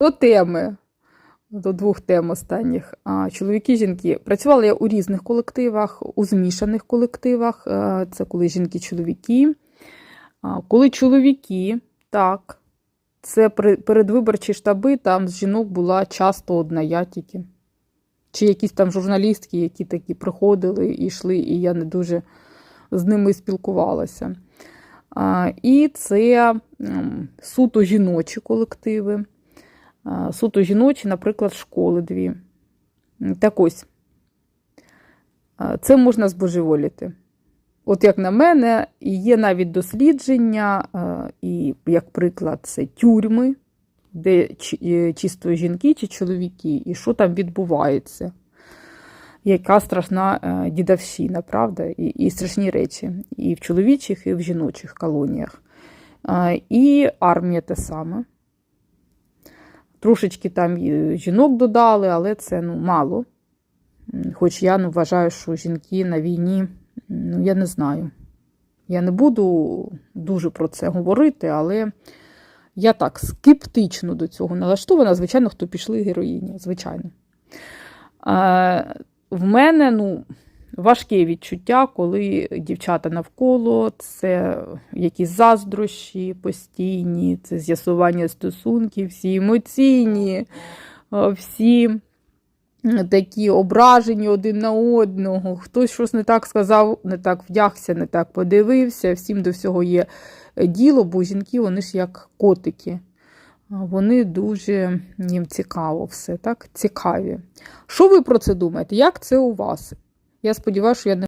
До теми, до двох тем останніх. Чоловіки, жінки. Працювала я у різних колективах, у змішаних колективах. Е, Це коли жінки-чоловіки. Коли чоловіки, так, це передвиборчі штаби, там з жінок була часто одна я тільки. Чи якісь там журналістки, які такі приходили і йшли, і я не дуже з ними спілкувалася. І це суто жіночі колективи. Суто жіночі, наприклад, школи дві. Так ось, це можна збожеволіти. От як на мене, є навіть дослідження, і як приклад, це тюрми, де е, чисто жінки чи чоловіки, і що там відбувається. Яка страшна е, дідовщина, правда? І, і страшні речі і в чоловічих, і в жіночих колоніях. І армія те саме. Трошечки там жінок додали, але це ну, мало. Хоч я ну, вважаю, що жінки на війні, ну, я не знаю. Я не буду дуже про це говорити, але я так скептично до цього налаштована. Звичайно, хто пішли героїні, звичайно. А, в мене ну, важке відчуття, коли дівчата навколо, це якісь заздрощі постійні, це з'ясування стосунків, всі емоційні, всі такі ображені один на одного. Хтось щось не так сказав, не так вдягся, не так подивився. Всім до всього є діло, бо жінки вони ж як котики. Вони дуже їм цікаво все, так? Цікаві. Що ви про це думаєте? Як це у вас? Я сподіваюся, що я не